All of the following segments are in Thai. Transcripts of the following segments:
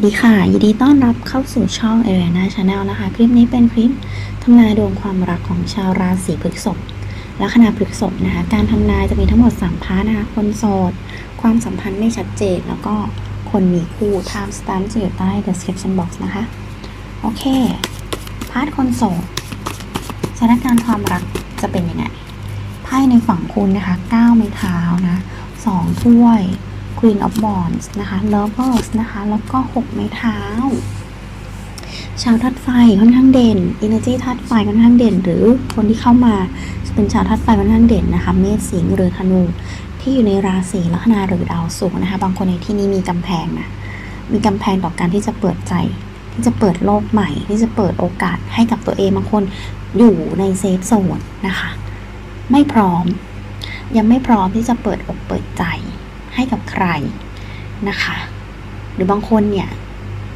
วัสดีค่ะ ยินดีต้อนรับเข้าสู่ช่อง a r i a n a Channel นะคะ คลิปนี้เป็นคลิปทำนายดวงความรักของชาวราศีพฤษภและขณะพฤษภนะคะ การทำนายจะมีทั้งหมด3พาร์ทนะคะ คนโสด ความสัมพันธ์ไม่ชัดเจน แล้วก็คนมีคู่ time stamp จะอยู่ใต้ description box นะคะ โอเค พาร์ทคนโสด สถานการณ์ความรักจะเป็นยังไง ไพ่ในฝั่งคุณนะคะ 9 ไม้เท้านะ 2 ถ้วย Queen of Wands นะคะ Lovers นะคะ แล้วก็ 6 ไม้เท้า ชาวธาตุไฟค่อนข้างเด่น Energy ธาตุไฟค่อนข้างเด่น หรือคนที่เข้ามาเป็นชาวธาตุไฟค่อนข้างเด่นนะคะเมษสิงห์หรือธนูที่อยู่ในราศีลัคนาหรือดาวศุกร์นะคะ บางคนในที่นี้มีกำแพงนะมีกำแพงต่อการที่จะเปิดใจ ที่จะเปิดโลกใหม่ ที่จะเปิดโอกาสให้กับตัวเองบางคนอยู่ในเซฟโซนนะคะ ไม่พร้อม ยังไม่พร้อมที่จะเปิดอกเปิดใจ ให้กับใครนะคะ หรือบางคนเนี่ย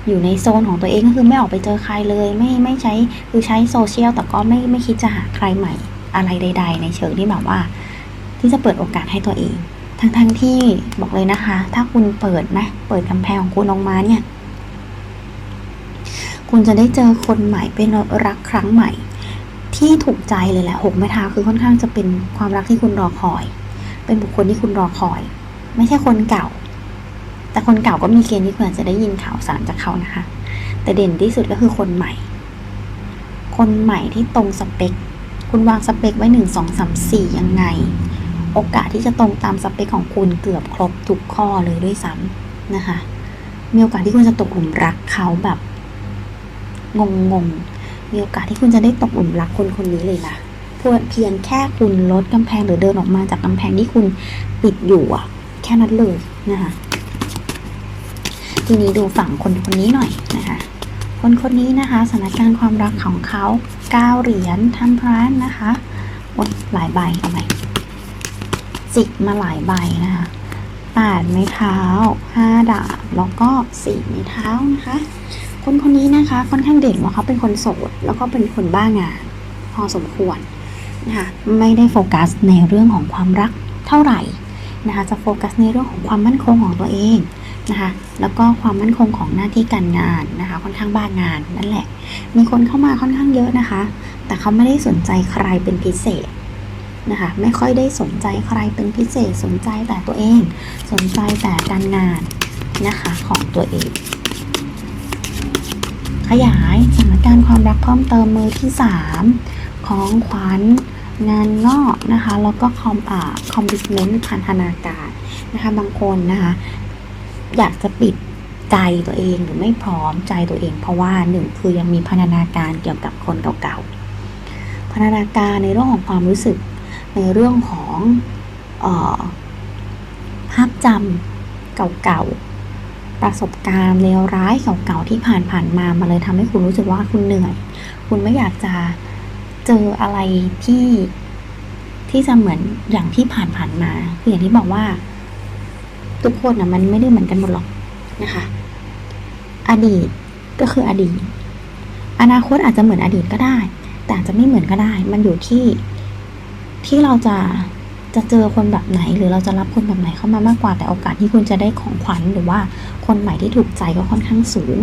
อยู่ในโซนของตัวเองก็คือไม่ออกไปเจอใครเลย ไม่ไม่ใช้คือใช้โซเชียลแต่ก็ไม่ไม่คิดจะหาใครใหม่อะไรใด ๆ ในเชิงที่แบบว่า ที่จะเปิดโอกาสให้ตัวเอง ทั้งๆทที่บอกเลยนะคะ ถ้าคุณเปิดนะเปิดกำแพงของคุณออกมาเนี่ย คุณจะได้เจอคนใหม่เป็นรักครั้งใหม่ ที่ถูกใจเลยแหละหกไม้เท้าคือค่อนข้างจะเป็นความรักที่คุณรอคอย เป็นบุคคลที่คุณรอคอย ไม่ใช่คนเก่า แต่คนเก่าก็มีเกณฑ์ที่คุณอาจะได้ยินข่าวสารจากเขานะคะ แต่เด่นที่สุดก็คือคนใหม่ คนใหม่ที่ตรงสเปค คุณวางสเปคไว้หนึ่งสองสามสี่ยังไง โอกาสที่จะตรงตามสเปคของคุณเกือบครบทุกข้อเลยด้วยซ้ำนะคะ มีโอกาสที่คุณจะตกหลุมรักเขาแบบงงงมีโอกาสที่คุณจะได้ตกหลุมรักคนคนนี้เลยนะเพื่อเพียงแค่คุณลดกำแพงหรือเดินออกมาจากกำแพงที่คุณปิดอยู่อะ แค่นั้นเลยนะคะ ทีนี้ดูฝั่งคนคนนี้หน่อยนะคะคนคนนี้นะคะสถานการณ์ความรักของเขาเก้าเหรียญทัมพรานนะคะโอ๊ยหลายใบเอาไหมจิกมาหลายใบนะคะแปดไม้เท้าห้าดาบแล้วก็สี่ไม้เท้านะคะ คนคนนี้นะคะค่อนข้างเด่นว่าเขาเป็นคนโสดแล้วก็เป็นคนบ้างาน พอสมควรนะคะไม่ได้โฟกัสในเรื่องของความรักเท่าไหร่ นะคะจะโฟกัสในเรื่องของความมั่นคงของตัวเองนะคะแล้วก็ความมั่นคงของหน้าที่การงานนะคะค่อนข้างบ้างานนั่นแหละ มีคนเข้ามาค่อนข้างเยอะนะคะ แต่เขาไม่ได้สนใจใครเป็นพิเศษนะคะไม่ค่อยได้สนใจใครเป็นพิเศษสนใจแต่ตัวเอง สนใจแต่การงานนะคะของตัวเอง ขยายสถานการณ์ความรักเพิ่มเติมมือที่ 3 ของขวัญ งานงอกนะคะแล้วก็คอมอ่าคอมมิชเมนต์พันธนาการนะคะบางคนนะคะอยากจะปิดใจตัวเองหรือไม่พร้อมใจตัวเอง เพราะว่าหนึ่งคือยังมีพันธนาการเกี่ยวกับคนเก่าๆพันธนาการในเรื่องของความรู้สึกในเรื่องของออภาพจำเก่าๆประสบการณ์เลวร้ายเก่าๆที่ผ่านผ่านๆมามาเลยทำให้คุณรู้สึกว่าคุณเหนื่อย คุณไม่อยากจะ เจออะไรที่ที่จะเหมือนอย่างที่ผ่านผ่านๆมาคืออย่างที่บอกว่า ทุกคนอะมันไม่ได้เหมือนกันหมดหรอกนะคะ อดีตก็คืออดีต อนาคตอาจจะเหมือนอดีตก็ได้ แต่อาจจะไม่เหมือนก็ได้ มันอยู่ที่ที่เราจะจะเจอคนแบบไหน หรือเราจะรับคนแบบไหนเข้ามามากกว่าแต่โอกาสที่คุณจะได้ของขวัญหรือว่าคนใหม่ที่ถูกใจก็ค่อนข้างสูง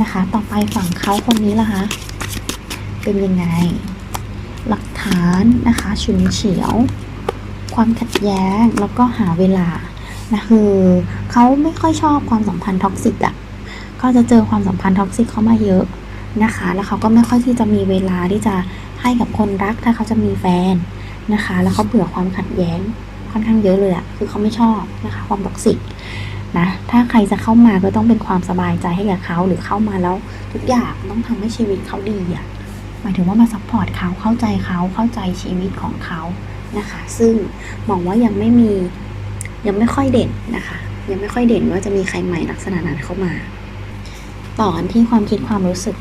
นะคะ ต่อไปฝั่งเขาคนนี้ล่ะคะ เป็นยังไง หลักฐานนะคะฉุนเฉียว ความขัดแย้งแล้วก็หาเวลานะคือเขาไม่ค่อยชอบความสัมพันธ์ท็อกซิกอะ่ะก็จะเจอความสัมพันธ์ท็อกซิกเข้ามาเยอะนะคะ แล้วเขาก็ไม่ค่อยที่จะมีเวลาที่จะให้กับคนรักถ้าเขาจะมีแฟนนะคะ แล้วเขาเบื่อความขัดแย้งค่อนข้างเยอะเลยอะ่ะคือเขาไม่ชอบนะคะ ความท็อกซิกนะถ้าใครจะเข้ามาก็ต้องเป็นความสบายใจให้กับเขาหรือเข้ามาแล้วทุกอย่างต้องทำให้ชีวิตเขาดีอะ หมายถึงว่ามาซัพพอร์ตเขาเข้าใจเขาเข้าใจชีวิตของเขานะคะ ซึ่งมองว่ายังไม่มียังไม่ค่อยเด่นนะคะ ยังไม่ค่อยเด่นว่าจะมีใครใหม่ลักษณะนั้นเข้ามา ต่อกันที่ความคิดความรู้สึก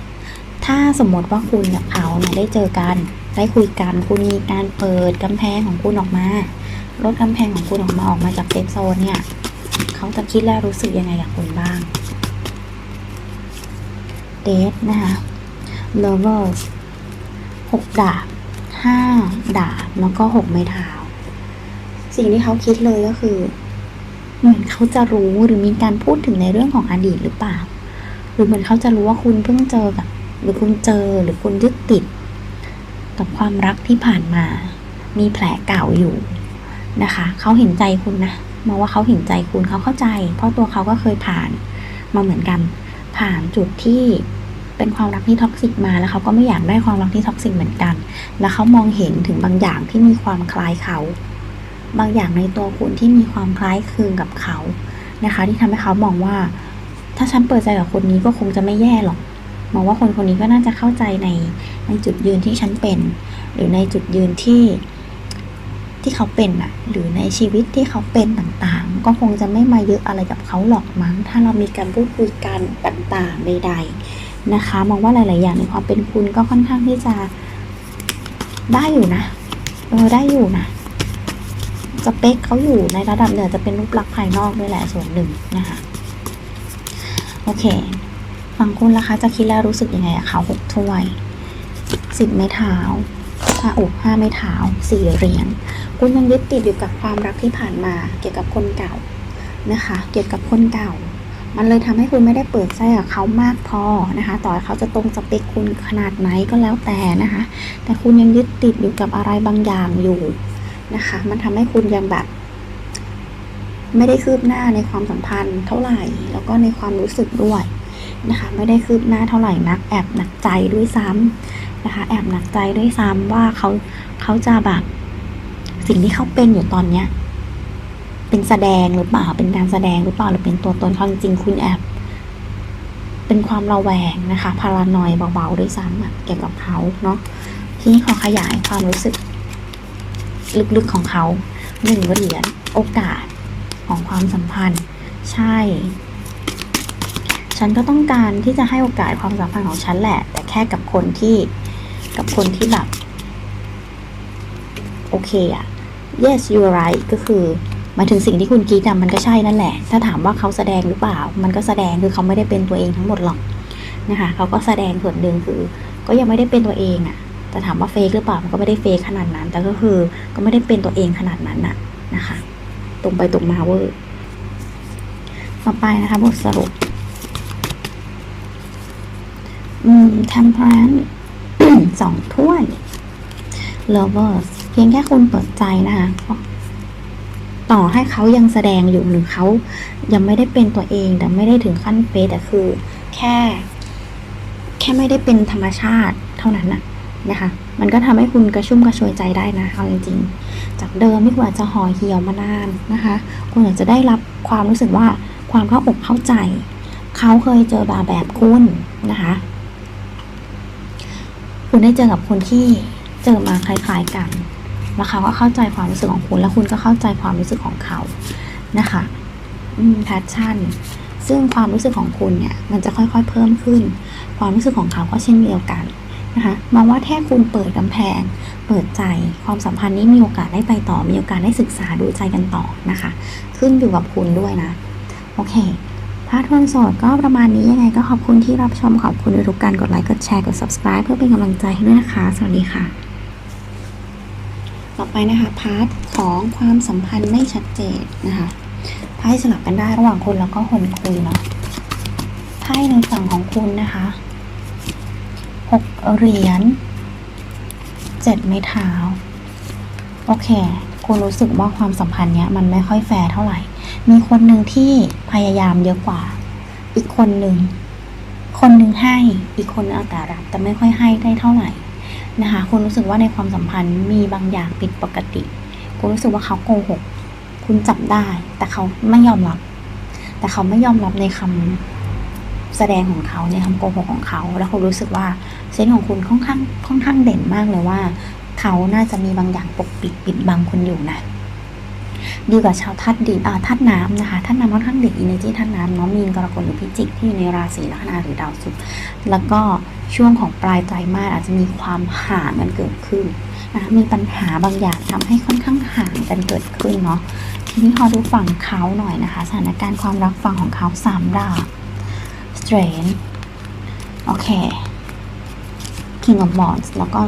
ถ้าสมมติว่าคุณกับเขาเนี่ยได้เจอกัน ได้คุยกันคุณมีการเปิดกำแพงของคุณออกมาลดกำแพงของคุณออกมาออกมาจากเซฟโซนเนี่ยเขาจะคิดและรู้สึกยังไงกับคุณบ้างเดทนะคะ lovers หกดาบห้าดาบ แล้วก็หกไม้เท้า สิ่งที่เขาคิดเลยก็คือ เหมือนเขาจะรู้หรือมีการพูดถึงในเรื่องของอดีตหรือเปล่า หรือเหมือนเขาจะรู้ว่าคุณเพิ่งเจอกับ หรือคุณเจอหรือคุณยึดติด กับความรักที่ผ่านมา มีแผลเก่าอยู่นะคะ เขาเห็นใจคุณนะมองว่าเขาเห็นใจคุณเขาเข้าใจ เพราะตัวเขาก็เคยผ่านมาเหมือนกัน ผ่านจุดที่ เป็นความรักที่ท็อกซิกมาแล้วเขาก็ไม่อยากได้ความรักที่ท็อกซิกเหมือนกัน แล้วเขามองเห็นถึงบางอย่างที่มีความคล้ายเขา บางอย่างในตัวคุณที่มีความคล้ายคลึงกับเขานะคะ ที่ทำให้เขามองว่า ถ้าฉันเปิดใจกับคนนี้ก็คงจะไม่แย่หรอกมองว่าคนคนนี้ก็น่าจะเข้าใจในในจุดยืนที่ฉันเป็น หรือในจุดยืนที่ที่เขาเป็นอะหรือในชีวิตที่เขาเป็นต่างๆ ก็คงจะไม่มาเยอะอะไรกับเขาหรอกมั้ง ถ้าเรามีการพูดคุยกันต่างๆใดๆ นะคะมองว่าหลาย ๆ อย่างในความเป็นคุณก็ค่อนข้างที่จะได้อยู่นะเออได้อยู่นะสเปคเขาอยู่ในระดับเหนือจะเป็นรูปลักษณ์ภายนอกด้วยแหละส่วนหนึ่งนะคะโอเคฝั่งคุณล่ะคะจะคิดแล้วรู้สึกยังไงอะเขาหกถ้วยสิบไม้เท้าห้าอกห้าไม้เท้าสี่เหรียญคุณยังยึดติดอยู่กับความรักที่ผ่านมาเกี่ยวกับคนเก่านะคะ เกี่ยวกับคนเก่า มันเลยทำให้คุณไม่ได้เปิดใจกับเขามากพอนะคะ ต่อให้เขาจะตรงสเปคคุณขนาดไหนก็แล้วแต่นะคะ แต่คุณยังยึดติดอยู่กับอะไรบางอย่างอยู่นะคะ มันทำให้คุณยังแบบ ไม่ได้คืบหน้าในความสัมพันธ์เท่าไหร่ แล้วก็ในความรู้สึกด้วยนะคะ ไม่ได้คืบหน้าเท่าไหร่นัก แอบหนักใจด้วยซ้ำนะคะ แอบหนักใจด้วยซ้ำว่าเขาเขาจะแบบสิ่งที่เขาเป็นอยู่ตอนเนี้ย เป็นแสดงหรือเปล่า เป็นการแสดงหรือเปล่าหรือเป็นตัวตนเขาจริงๆคุณแอบเป็นความระแวงนะคะ พารานอยเบาๆด้วยซ้ำเกี่ยวกับเขาเนาะทีนี้ขอขยายความรู้สึก ลึกๆของเขาหนึ่งเหรียญโอกาสของความสัมพันธ์ ใช่ ฉันก็ต้องการที่จะให้โอกาสความสัมพันธ์ของฉันแหละ แต่แค่กับคนที่กับคนที่แบบ โอเคอะ yes you're right ก็คือ มาถึงสิ่งที่คุณคิดอะมันก็ใช่นั่นแหละ ถ้าถามว่าเขาแสดงหรือเปล่า มันก็แสดงคือเขาไม่ได้เป็นตัวเองทั้งหมดหรอกนะคะเขาก็แสดงส่วนหนึ่งคือ ก็ยังไม่ได้เป็นตัวเองอะแต่ถามว่าเฟกหรือเปล่ามันก็ไม่ได้เฟกขนาดนั้น แต่ก็คือก็ไม่ได้เป็นตัวเองขนาดนั้นน่ะนะคะ ตรงไปตรงมาเวอร์ต่อไปนะคะบทสรุปอืม temperance สองถ้วย lovers เพียงแค่คุณเปิดใจนะคะ ต่อให้เขายังแสดงอยู่หรือเขายังไม่ได้เป็นตัวเองแต่ไม่ได้ถึงขั้นเฟซแต่คือ แค่ แค่ไม่ได้เป็นธรรมชาติเท่านั้นน่ะนะคะ มันก็ทำให้คุณกระชุ่มกระชวยใจได้นะเอาจริงๆ จากเดิมที่คุณอาจจะห่อเหี่ยวมานานนะคะ คุณอาจจะได้รับความรู้สึกว่าความเข้าอกเข้าใจ เขาเคยเจอบาแบบคุณนะคะ คุณได้เจอกับคนที่เจอมาคล้ายๆกัน แล้วเขาก็เข้าใจความรู้สึกของคุณ แล้วคุณก็เข้าใจความรู้สึกของเขานะคะอืมแพชชั่น ซึ่งความรู้สึกของคุณเนี่ยมันจะค่อยๆเพิ่มขึ้น ความรู้สึกของเขาก็เช่นเดียวกันนะคะมองว่าแค่คุณเปิดกำแพง เปิดใจ ความสัมพันธ์นี้มีโอกาสได้ไปต่อ มีโอกาสได้ศึกษาดูใจกันต่อนะคะ ขึ้นอยู่กับคุณด้วยนะ โอเคพาร์ทวนโสดก็ประมาณนี้ยังไงก็ขอบคุณที่รับชม ขอบคุณทุกการกดไลค์ กดแชร์ กด subscribe เพื่อเป็นกำลังใจให้ด้วยนะคะ สวัสดีค่ะ ต่อไปนะคะพาร์ทของความสัมพันธ์ไม่ชัดเจนนะคะไพ่สลับกันได้ระหว่างคุณแล้วก็คนคุยเนาะไพ่ในฝั่งของคุณนะคะหกเหรียญเจ็ดไม้เท้าโอเค คุณรู้สึกว่าความสัมพันธ์เนี้ยมันไม่ค่อยแฟร์เท่าไหร่ มีคนหนึ่งที่พยายามเยอะกว่า อีกคนหนึ่ง คนหนึ่งให้ อีกคนเอาแต่รับแต่ไม่ค่อยให้ได้เท่าไหร่ นะคะคุณรู้สึกว่าในความสัมพันธ์มีบางอย่างผิดปกติ คุณรู้สึกว่าเขาโกหก คุณจับได้ แต่เขาไม่ยอมรับ แต่เขาไม่ยอมรับในคำแสดงของเขาในคำโกหกของเขา แล้วคุณรู้สึกว่าเซนของคุณค่อนข้างค่อนข้างเด่นมากเลยว่า เขาน่าจะมีบางอย่างปกปิดปิดบังคุณอยู่นะ ดีกว่าชาวธาตุดินธาตุน้ำนะคะธาตุน้ำค่อนข้างเด่นอินเนอร์จีธาตุน้ำเนาะมีนกรกฎหรือพิจิกที่อยู่ในราศีลัคนาหรือดาวศุกร์แล้วก็ช่วงของปลายไตรมาสอาจจะมีความห่างกันเกิดขึ้นนะมีปัญหาบางอย่างทำให้ค่อนข้างห่างกันเกิดขึ้นเนาะทีนี้พอดูฝั่งเขาหน่อยนะคะ สถานการณ์ความรักฝั่งของเขาสามดาบ strain โอเค King of Wands แล้วก็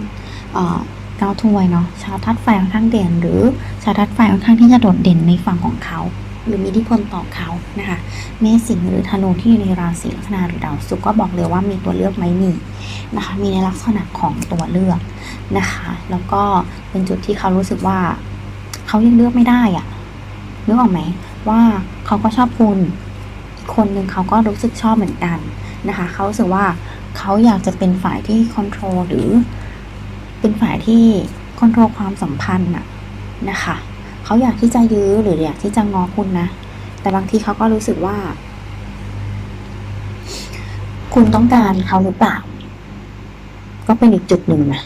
เก้าถ้วยเนาะชาวธาตุไฟค่อนข้างเด่น หรือชาวธาตุไฟค่อนข้างที่จะโดดเด่นในฝั่งของเขา หรือมีอิทธิพลต่อเขานะคะเมษสิงหรือธนูที่อยู่ในราศีลัคนาหรือดาวศุกร์ก็บอกเลยว่ามีตัวเลือกไหมมีนะคะ มีในลักษณะของตัวเลือกนะคะ แล้วก็เป็นจุดที่เขารู้สึกว่าเขายังเลือกไม่ได้อะนึกออกไหมว่าเขาก็ชอบคุณคนหนึ่งเขาก็รู้สึกชอบเหมือนกันนะคะ เขาสึกว่าเขาอยากจะเป็นฝ่ายที่คอนโทรลหรือ เป็นฝ่ายที่คอนโทรลความสัมพันธ์น่ะนะคะเขาอยากที่จะยื้อหรืออยากที่จะงอคุณนะ แต่บางทีเขาก็รู้สึกว่า คุณต้องการเขาหรือเปล่า ก็เป็นอีกจุดหนึ่งนะ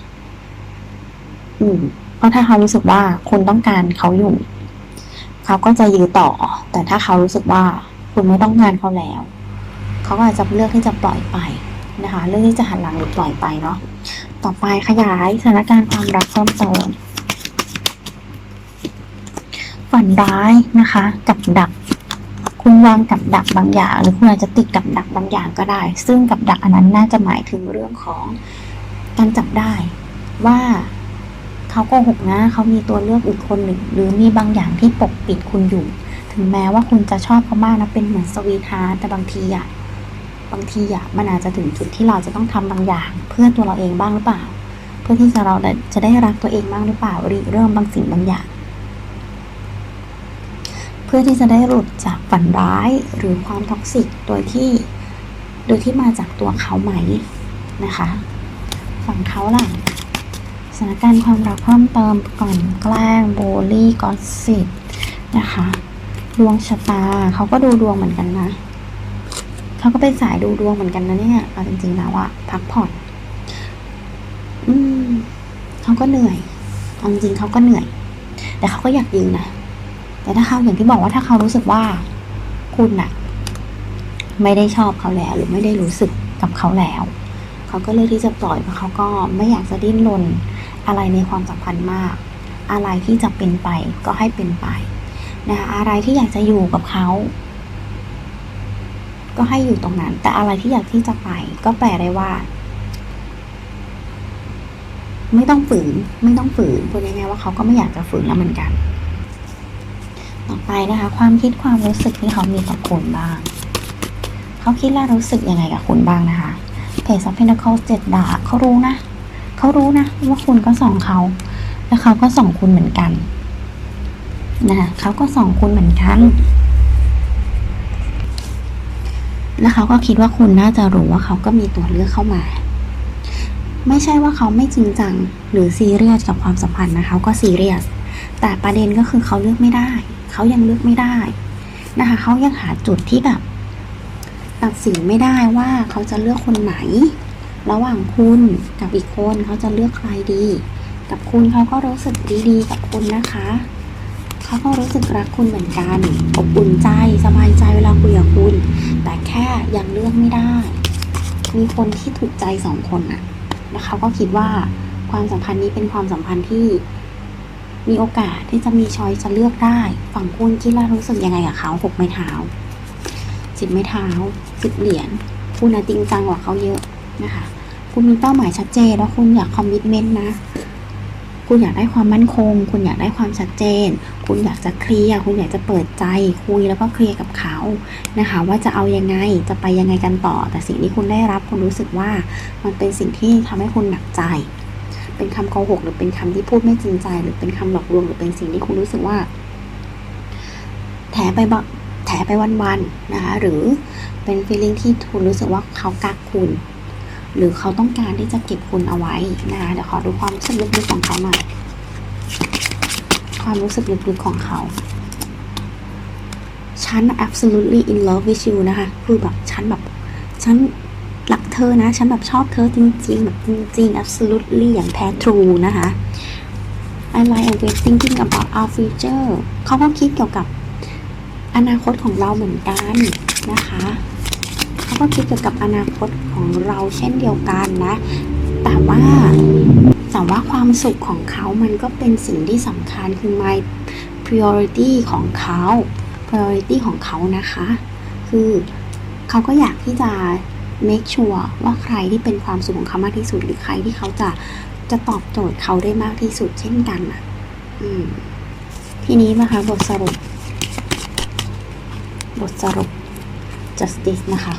อืมเพราะถ้าเขารู้สึกว่าคุณต้องการเขาอยู่ เขาก็จะยื้อต่อ แต่ถ้าเขารู้สึกว่าคุณไม่ต้องการเขาแล้ว เขาก็อาจจะเลือกที่จะปล่อยไปนะคะ เลือกที่จะหันหลังหรือปล่อยไปเนาะ ต่อไปขยายสถานการณ์ความรักเพิ่มเติมฝันร้ายนะคะ กับดัก คุณวางกับดักบางอย่าง หรือคุณอาจจะติดกับดักบางอย่างก็ได้ ซึ่งกับดักอันนั้นน่าจะหมายถึงเรื่องของการจับได้ว่าเขาโกหกนะเขามีตัวเลือกอีกคนหนึ่ง หรือมีบางอย่างที่ปกปิดคุณอยู่ ถึงแม้ว่าคุณจะชอบเขามากนะเป็นเหมือนสวีทฮาร์แต่บางทีอะ บางทีอะมันอาจจะถึงจุดที่เราจะต้องทำบางอย่าง เพื่อตัวเราเองบ้างหรือเปล่า เพื่อที่จะเราจะได้รักตัวเองบ้างหรือเปล่ารือเริ่มบางสิ่งบางอย่าง เพื่อที่จะได้หลุดจากฝันร้ายหรือความท็อกซิกโดยที่โดยที่มาจากตัวเขาไหมนะคะ ฝั่งเขาล่ะสถานการณ์ความรักเพิ่มเติมก่อนแกล้งโบลี่กอสซิบนะคะดวงชะตาเขาก็ดูดวงเหมือนกันนะ เขาก็เป็นสายดูดวงเหมือนกันนะเนี่ยเอาจริงๆแล้วอะพักผ่อน อืมเขาก็เหนื่อยเอาจริงๆเขาก็เหนื่อย แต่เขาก็อยากยืนนะแต่ถ้าเขาอย่างที่บอกว่าถ้าเขารู้สึกว่า คุณน่ะไม่ได้ชอบเขาแล้ว หรือไม่ได้รู้สึกกับเขาแล้วเขาก็เลือกที่จะปล่อยเพราะเขาก็ไม่อยากจะดิ้นรนอะไรในความสัมพันธ์มาก อะไรที่จะเป็นไปก็ให้เป็นไปนะคะอะไรที่อยากจะอยู่กับเขา ก็ให้อยู่ตรงนั้น แต่อะไรที่อยากที่จะไป ก็แปลได้ว่า ไม่ต้องฝืน ไม่ต้องฝืนพูดง่ายๆว่าเขาก็ไม่อยากจะฝืนแล้วเหมือนกัน ต่อไปนะคะ ความคิดความรู้สึกที่เขามีต่อคุณบ้าง เขาคิดและรู้สึกยังไงกับคุณบ้างนะคะเพจซับเพนเคิลเจ็ดดาบเขารู้นะเขารู้นะว่าคุณก็ส่องเขา แล้วเขาก็ส่องคุณเหมือนกันนะคะเขาก็ส่องคุณเหมือนกัน แล้วเขาก็คิดว่าคุณน่าจะรู้ว่าเขาก็มีตัวเลือกเข้ามา ไม่ใช่ว่าเขาไม่จริงจังหรือซีเรียสกับความสัมพันธ์นะเขาก็ซีเรียส แต่ประเด็นก็คือเขาเลือกไม่ได้ เขายังเลือกไม่ได้นะคะเขายังหาจุดที่แบบตัดสินไม่ได้ว่าเขาจะเลือกคนไหน ระหว่างคุณกับอีกคนเขาจะเลือกใครดี กับคุณเขาก็รู้สึกดีๆ กับคุณนะคะ เขาก็รู้สึกรักคุณเหมือนกัน อบอุ่นใจสบายใจเวลาคุยกับคุณ แต่แค่ยังเลือกไม่ได้ มีคนที่ถูกใจสองคนน่ะแล้วเขาก็คิดว่าความสัมพันธ์นี้เป็นความสัมพันธ์ที่มีโอกาสที่จะมีช้อยจะเลือกได้ ฝั่งคุณคิดแล้วรู้สึกยังไงกับเขาหกไม้เท้าสิบไม้เท้าสิบเหรียญคุณนะจริงจังกว่าเขาเยอะนะคะ คุณมีเป้าหมายชัดเจนแล้วคุณอยากคอมมิชเมนต์นะ คุณอยากได้ความมั่นคง คุณอยากได้ความชัดเจน คุณอยากจะเคลียร์ คุณอยากจะเปิดใจ คุยแล้วก็เคลียร์กับเขานะคะ ว่าจะเอายังไง จะไปยังไงกันต่อ แต่สิ่งที่คุณได้รับคุณรู้สึกว่ามันเป็นสิ่งที่ทำให้คุณหนักใจ เป็นคำโกหกหรือเป็นคำที่พูดไม่จริงใจ หรือเป็นคำหลอกลวงหรือเป็นสิ่งที่คุณรู้สึกว่า แถไปบแถไปวันๆนะคะ หรือเป็น feeling ที่คุณรู้สึกว่าเขากักคุณ หรือเขาต้องการที่จะเก็บคุณเอาไว้นะคะเดี๋ยวขอดูความรู้สึกลึกๆของเขาหน่อยความรู้สึกลึกๆของเขาฉัน absolutely in love with you นะคะคือแบบฉันแบบฉันรักเธอนะ ฉันแบบชอบเธอจริงๆ แบบจริงๆ absolutely อย่างแท้ true นะคะ I like always thinking about our future เขาก็คิดเกี่ยวกับอนาคตของเราเหมือนกันนะคะ เขาก็คิดเกี่ยวกับอนาคตของเราเช่นเดียวกันนะ แต่ว่าแต่ว่าความสุขของเขามันก็เป็นสิ่งที่สำคัญคือ my priority ของเขา priority ของเขานะคะ คือเขาก็อยากที่จะ make sure ว่าใครที่เป็นความสุขของเขามากที่สุด หรือใครที่เขาจะจะตอบโจทย์เขาได้มากที่สุดเช่นกันอะอืมทีนี้นะคะบทสรุป บทสรุป justice นะคะ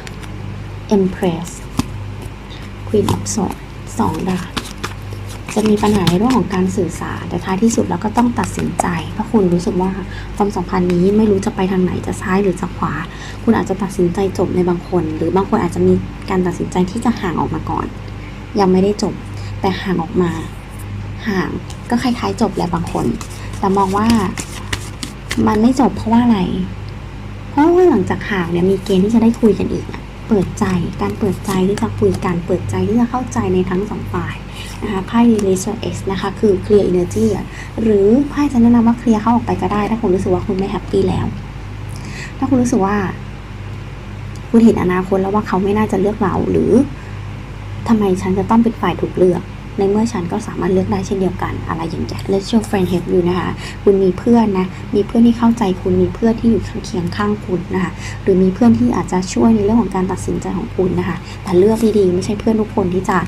empress queen of swords สองดาบจะมีปัญหาในเรื่องของการสื่อสารแต่ท้ายที่สุดแล้วก็ต้องตัดสินใจ เพราะคุณรู้สึกว่าความสัมพันธ์นี้ไม่รู้จะไปทางไหนจะซ้ายหรือจะขวา คุณอาจจะตัดสินใจจบในบางคน หรือบางคนอาจจะมีการตัดสินใจที่จะห่างออกมาก่อน ยังไม่ได้จบ แต่ห่างออกมา ห่างก็คล้ายๆ จบแหละบางคน แต่มองว่ามันไม่จบเพราะว่าอะไร เพราะว่าหลังจากห่างเนี่ยมีเกณฑ์ที่จะได้คุยกันอีกอะ เปิดใจ การเปิดใจที่จะคุยกัน เปิดใจที่จะเข้าใจในทั้งสองฝ่ายนะคะไพ่ Relation X นะคะ คือ Clear Energy อะหรือไพ่จะแนะนำว่าเคลียร์เข้าออกไปก็ได้ ถ้าคุณรู้สึกว่าคุณไม่แฮปปี้แล้ว ถ้าคุณรู้สึกว่า คุณเห็นอนาคตแล้วว่าเขาไม่น่าจะเลือกเรา หรือทำไมฉันจะต้องเป็นฝ่ายถูกเลือก ในเมื่อฉันก็สามารถเลือกได้เช่นเดียวกัน อะไรอย่างเงี้ย Let your friend help you นะคะ คุณมีเพื่อนนะ มีเพื่อนที่เข้าใจคุณมีเพื่อนที่อยู่เคียงข้างคุณนะคะ หรือมีเพื่อนที่อาจจะช่วยในเรื่องของการตัดสินใจของคุณนะคะ แต่เลือกดีๆไม่ใช่เพื่อนทุกคนที่จะ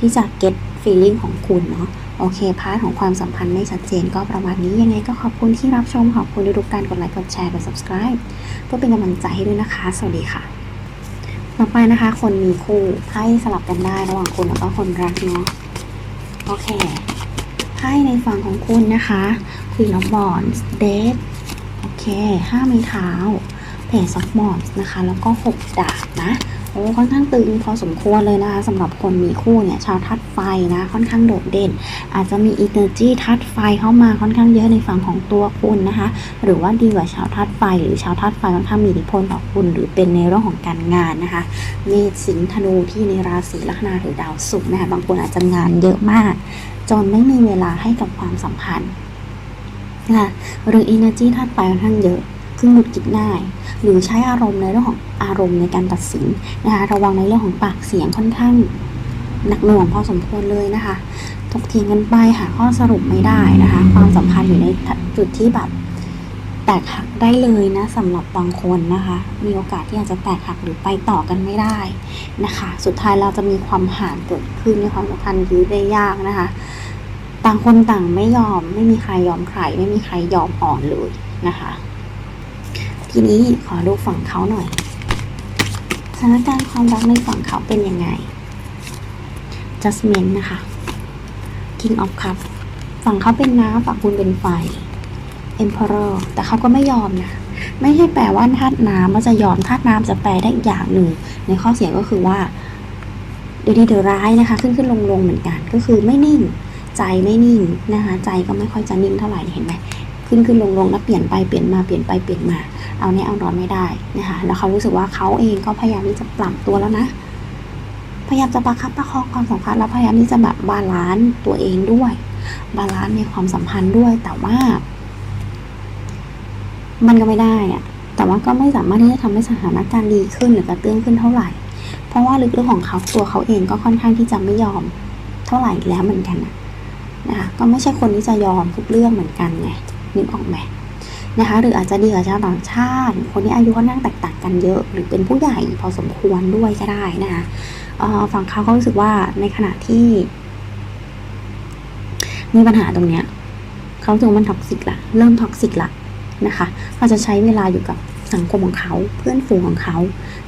ที่จะ get feeling ของคุณเนาะโอเค พาร์ทของความสัมพันธ์ไม่ชัดเจนก็ประมาณนี้ยังไงก็ขอบคุณที่รับชม ขอบคุณทุกการกดไลค์กดแชร์กด subscribe เพื่อเป็นกำลังใจให้ด้วยนะคะ สวัสดีค่ะ ต่อไปนะคะ คนมีคู่ไพ่สลับกันได้ระหว่างคุณแล้วก็คนรักเนาะโอเคไพ่ในฝั่งของคุณนะคะคือล็อบบี้เดทโอเคห้าไม้เท้าเพจซอฟบอนนะคะ แล้วก็หกดาบนะ โอ้ค่อนข้างตึงพอสมควรเลยนะคะสำหรับคนมีคู่เนี่ยชาวทัดไฟนะค่อนข้างโดดเด่น อาจจะมี energy ทัดไฟเข้ามาค่อนข้างเยอะในฝั่งของตัวคุณนะคะ หรือว่าดีกว่าชาวทัดไฟ หรือชาวทัดไฟค่อนข้างมีอิทธิพลต่อคุณ หรือเป็นในเรื่องของการงานนะคะเมษสิงห์ธนูที่ในราศีลัคนาหรือดาวศุกร์นะคะบางคนอาจจะงานเยอะมาก จนไม่มีเวลาให้กับความสัมพันธ์นะคะหรือ energy ธาตุไฟค่อนข้างเยอะ คือหงุดหงิดง่าย หรือใช้อารมณ์ในเรื่องของอารมณ์ในการตัดสินนะคะระวังในเรื่องของปากเสียงค่อนข้างหนักหน่วงพอสมควรเลยนะคะถกเถียงกันไปหาข้อสรุปไม่ได้นะคะ ความสัมพันธ์อยู่ในจุดที่แบบแตกหักได้เลยนะสำหรับบางคนนะคะ มีโอกาสที่อาจจะแตกหักหรือไปต่อกันไม่ได้นะคะ สุดท้ายเราจะมีความห่างเกิดขึ้นในความสัมพันธ์ยื้อได้ยากนะคะ ต่างคนต่างไม่ยอมไม่มีใครยอมใครไม่มีใครยอมอ่อนเลยนะคะ ทีนี้ขอดูฝั่งเขาหน่อย สถานการณ์ความรักในฝั่งเขาเป็นยังไง Judgment นะคะ King of Cup ฝั่งเขาเป็นน้ำฝั่งคุณเป็นไฟ Emperor แต่เขาก็ไม่ยอมนะ ไม่ใช่แปลว่าธาตุน้ำมันจะยอมธาตุน้ำจะแปลได้อีกอย่างหนึ่ง ในข้อเสียก็คือว่าเดี๋ยวดีเดี๋ยวร้ายนะคะ ขึ้นขึ้นลงลงเหมือนกัน ก็คือไม่นิ่ง ใจไม่นิ่งนะคะ ใจก็ไม่ค่อยจะนิ่งเท่าไหร่เห็นไหม ขึ้นขึ้นลงลงแล้วเปลี่ยนไปเปลี่ยนมาเปลี่ยนไปเปลี่ยนมา เอาเนี่ยเอาร้อนไม่ได้นะคะแล้วเขารู้สึกว่าเขาเองก็พยายามที่จะปรับตัวแล้วนะพยายามจะประคับประคองความสัมพันธ์แล้วพยายามที่จะแบบบาลานซ์ตัวเองด้วย บาลานซ์ในความสัมพันธ์ด้วยแต่ว่า มันก็ไม่ได้อะแต่ว่าก็ไม่สามารถที่จะทำให้สถานการณ์ดีขึ้นหรือกระเตื้องขึ้นเท่าไหร่ เพราะว่าลึกๆของเขาตัวเขาเองก็ค่อนข้างที่จะไม่ยอม เท่าไหร่แล้วเหมือนกันนะนะคะก็ไม่ใช่คนที่จะยอมทุกเรื่องเหมือนกันไง นึกออกไหมนะคะหรืออาจจะดีกว่าชาวต่างชาติ คนที่อายุค่อนข้างแตกต่างกันเยอะ หรือเป็นผู้ใหญ่พอสมควรด้วยก็ได้นะคะฝั่งเขาก็รู้สึกว่าในขณะที่ มีปัญหาตรงเนี้ยเขาถึงมันท็อกซิกละเริ่มท็อกซิกละนะคะเขาจะใช้เวลาอยู่กับสังคมของเขาเพื่อนฝูงของเขา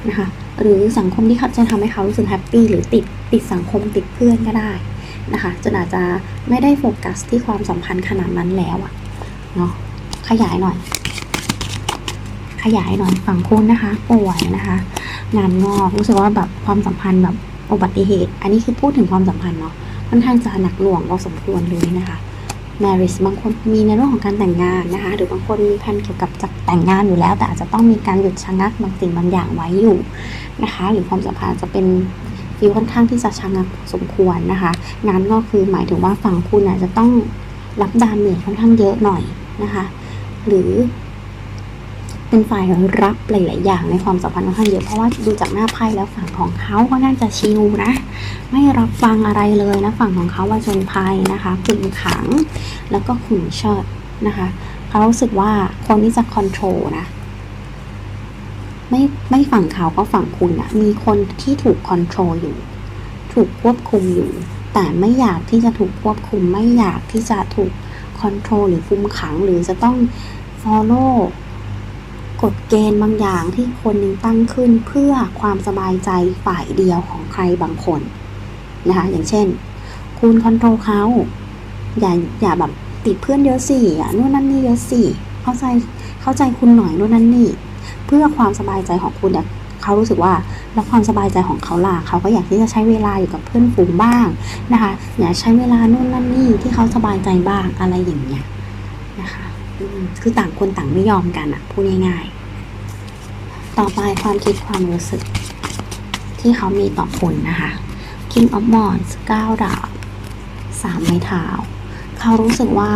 นะคะหรือสังคมที่เขาจะทำให้เขารู้สึกแฮปปี้หรือติดติดสังคมติดเพื่อนก็ได้นะคะจนอาจจะไม่ได้โฟกัสที่ความสัมพันธ์ขนาดนั้นแล้วอะ เนาะขยายหน่อย ขยายหน่อยฝั่งคุณนะคะ ป่วยนะคะ งานงอกรู้สึกว่าแบบความสัมพันธ์แบบอุบัติเหตุ อันนี้คือพูดถึงความสัมพันธ์เนาะค่อนข้างจะหนักหน่วงพอสมควรเลยนะคะ marriage บางคนมีในเรื่องของการแต่งงานนะคะ หรือบางคนมีแผนเกี่ยวกับจะแต่งงานอยู่แล้ว แต่อาจจะต้องมีการหยุดชะงักบางสิ่งบางอย่างไว้อยู่นะคะ หรือความสัมพันธ์จะเป็นฟีลค่อนข้างที่จะชะงักสมควรนะคะ งานก็คือหมายถึงว่าฝั่งคุณอาจจะต้องรับดาเมจค่อนข้างเยอะหน่อย นะคะ หรือ เป็นฝ่ายรับหลาย ๆ อย่างในความสัมพันธ์ค่อนข้างเยอะเพราะว่าดูจากหน้าไพ่แล้วฝั่งของเขาก็น่าจะชิลนะ ไม่รับฟังอะไรเลยนะฝั่งของเขาว่าจนภัยนะคะขุนขัง แล้วก็ขุ่นเชิดนะคะเขารู้สึกว่าคนที่จะคอนโทรลนะไม่ไม่ฝั่งเขาก็ฝั่งคุณอะมีคนที่ถูกคอนโทรลอยู่ ถูกควบคุมอยู่ แต่ไม่อยากที่จะถูกควบคุม ไม่อยากที่จะถูก คอนโทรลหรือคุมขัง หรือจะต้อง follow กฎเกณฑ์บางอย่างที่คนหนึ่งตั้งขึ้นเพื่อความสบายใจฝ่ายเดียวของใครบางคนนะคะ อย่างเช่น คุณคอนโทรลเขาอย่าอย่าแบบติดเพื่อนเยอะสิอะนู่นนั่นนี่เยอะสิเข้าใจเข้าใจคุณหน่อยนู่นนั่นนี่ เพื่อความสบายใจของคุณเนี่ย เขารู้สึกว่าแล้วความสบายใจของเขาล่ะเขาก็อยากที่จะใช้เวลาอยู่กับเพื่อนฝูงบ้างนะคะอยากใช้เวลานู่นนั่นนี่ที่เขาสบายใจบ้างอะไรอย่างเงี้ยนะคะคือต่างคนต่างไม่ยอมกันอะพูดง่ายๆ ต่อไปความคิดความรู้สึก ที่เขามีต่อคุณนะคะ King of Wands 9ดาบสามไม้เท้าเขารู้สึกว่า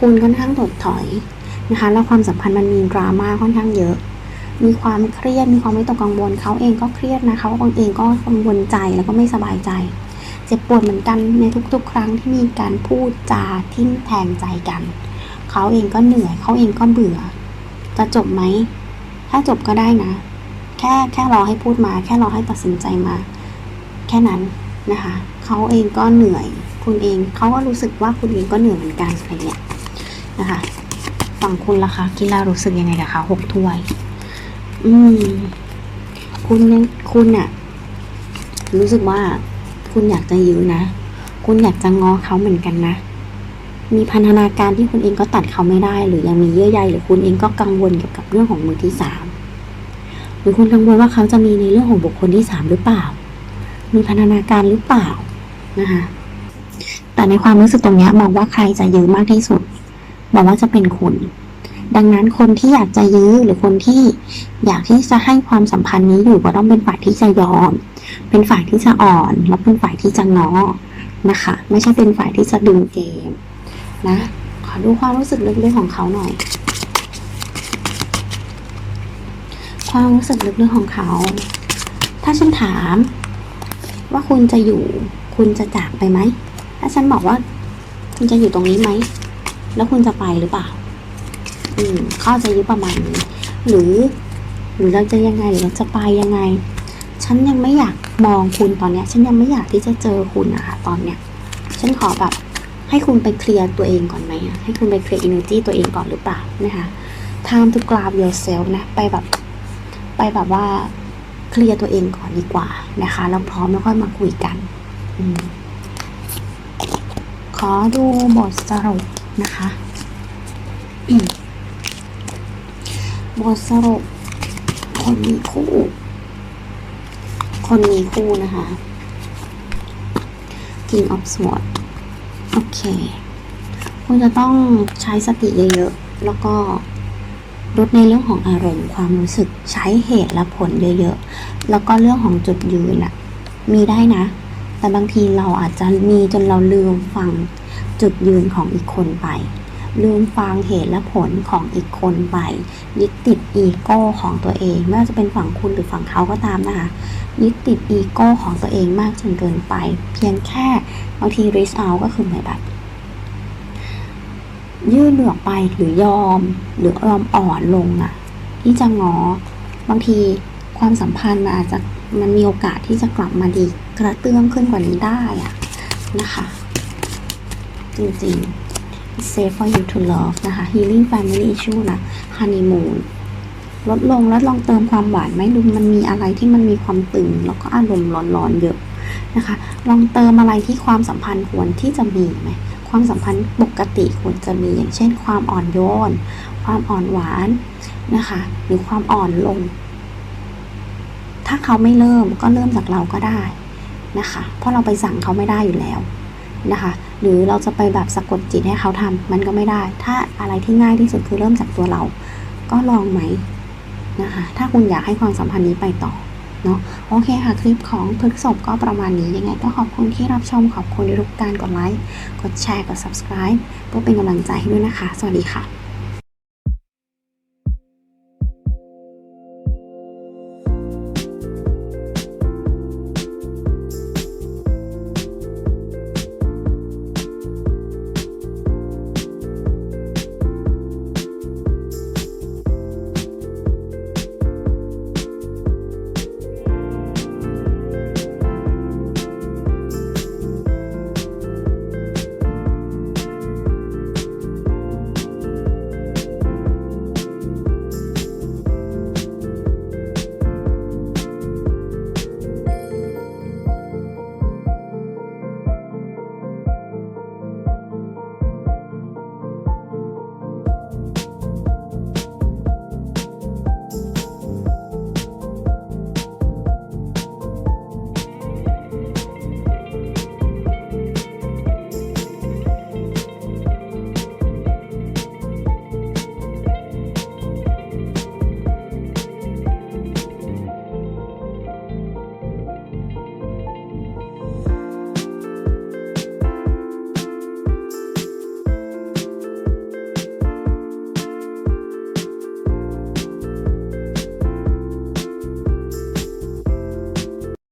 คุณค่อนข้างถดถอยนะคะ แล้วความสัมพันธ์มันมีดราม่าค่อนข้างเยอะ มีความเครียดมีความไม่ตกกังวลเขาเองก็เครียดนะเขาเองก็กังวลใจแล้วก็ไม่สบายใจ เจ็บปวดเหมือนกันในทุกๆ ครั้งที่มีการพูดจาทิ่มแทงใจกัน เขาเองก็เหนื่อยเขาเองก็เบื่อ จะจบไหมถ้าจบก็ได้นะ แค่แค่รอให้พูดมา แค่รอให้ตัดสินใจมา แค่นั้นนะคะเขาเองก็เหนื่อย คุณเองเขาก็รู้สึกว่าคุณเองก็เหนื่อยเหมือนกันอะไรเงี้ยนะคะฝั่งคุณล่ะคะกินแล้วรู้สึกยังไงกับเขาหกถ้วย อืม คุณยังคุณน่ะรู้สึกว่าคุณอยากจะยื้อนะ คุณอยากจะงอเขาเหมือนกันนะ มีพันธนาการที่คุณเองก็ตัดเขาไม่ได้ หรือยังมีเยื่อใยหรือคุณเองก็กังวลเกี่ยวกับเรื่องของมือที่สามหรือคุณกังวลว่าเขาจะมีในเรื่องของบุคคลที่สามหรือเปล่า มีพันธนาการหรือเปล่านะคะแต่ในความรู้สึกตรงนี้มองว่าใครจะยื้อมากที่สุดบอกว่าจะเป็นคุณ ดังนั้นคนที่อยากจะยื้อหรือคนที่ อยากที่จะให้ความสัมพันธ์นี้อยู่ก็ต้องเป็นฝ่ายที่จะยอม เป็นฝ่ายที่จะอ่อน แล้วเป็นฝ่ายที่จะง้อนะคะ ไม่ใช่เป็นฝ่ายที่จะดึงเกมนะ ขอดูความรู้สึกลึกๆของเขาหน่อย ความรู้สึกลึกๆของเขา ถ้าฉันถาม ว่าคุณจะอยู่ คุณจะจากไปไหม ถ้าฉันบอกว่า คุณจะอยู่ตรงนี้ไหม แล้วคุณจะไปหรือเปล่า อืมเขาจะยุประมาณนี้ หรือ หรือเราจะยังไงหรือเราจะไปยังไง ฉันยังไม่อยากมองคุณตอนเนี้ย ฉันยังไม่อยากที่จะเจอคุณอะค่ะตอนเนี้ย ฉันขอแบบให้คุณไปเคลียร์ตัวเองก่อนไหมอะให้คุณไปเคลียร์ energy ตัวเองก่อนหรือเปล่านะคะ time to grab yourself นะ ไปแบบ ไปแบบว่าเคลียร์ตัวเองก่อนดีกว่านะคะแล้วพร้อมแล้วค่อยมาคุยกันอขอดูบทสรุปนะคะ บทสรุป คนมีคู่ คนมีคู่นะคะ King of Swords โอเค คุณจะต้องใช้สติเยอะๆ แล้วก็ลดในเรื่องของอารมณ์ความรู้สึกใช้เหตุและผลเยอะๆ แล้วก็เรื่องของจุดยืนอะมีได้นะ แต่บางทีเราอาจจะมีจนเราลืมฟังจุดยืนของอีกคนไป ลืมฟังเหตุและผลของอีกคนไป ยึดติดอีโก้ของตัวเอง ไม่ว่าจะเป็นฝั่งคุณหรือฝั่งเขาก็ตามนะคะ ยึดติดอีโก้ของตัวเองมากจนเกินไป เพียงแค่บางที reach out ก็คือเหมือนแบบยื่นเหลือกไปหรือยอม หรือยอมอ่อนลงอะที่จะงอบางทีความสัมพันธ์มันอาจจะมันมีโอกาสที่จะกลับมาดีกระเตื้องขึ้นกว่านี้ได้อะนะคะ จริงๆ safe for you to love นะคะ healing family issue นะ honeymoon ลดลงแล้วลองเติมความหวานไหมดูมันมีอะไรที่มันมีความตึง แล้วก็อารมณ์ร้อนๆเยอะนะคะ ลองเติมอะไรที่ความสัมพันธ์ควรที่จะมีไหมความสัมพันธ์ปกติควรจะมีอย่างเช่น ความอ่อนโยน ความอ่อนหวานนะคะ หรือความอ่อนลง ถ้าเขาไม่เริ่มก็เริ่มจากเราก็ได้นะคะ เพราะเราไปสั่งเขาไม่ได้อยู่แล้วนะคะ หรือเราจะไปแบบสะกดจิตให้เขาทำมันก็ไม่ได้ ถ้าอะไรที่ง่ายที่สุดคือเริ่มจากตัวเรา ก็ลองไหมนะคะ ถ้าคุณอยากให้ความสัมพันธ์นี้ไปต่อเนาะโอเคค่ะ คลิปของพฤกษบก็ประมาณนี้ ยังไงก็ขอบคุณที่รับชม ขอบคุณที่ทุกการกดไลค์ กดแชร์ กด subscribe เพื่อเป็นกำลังใจให้ด้วยนะคะ สวัสดีค่ะ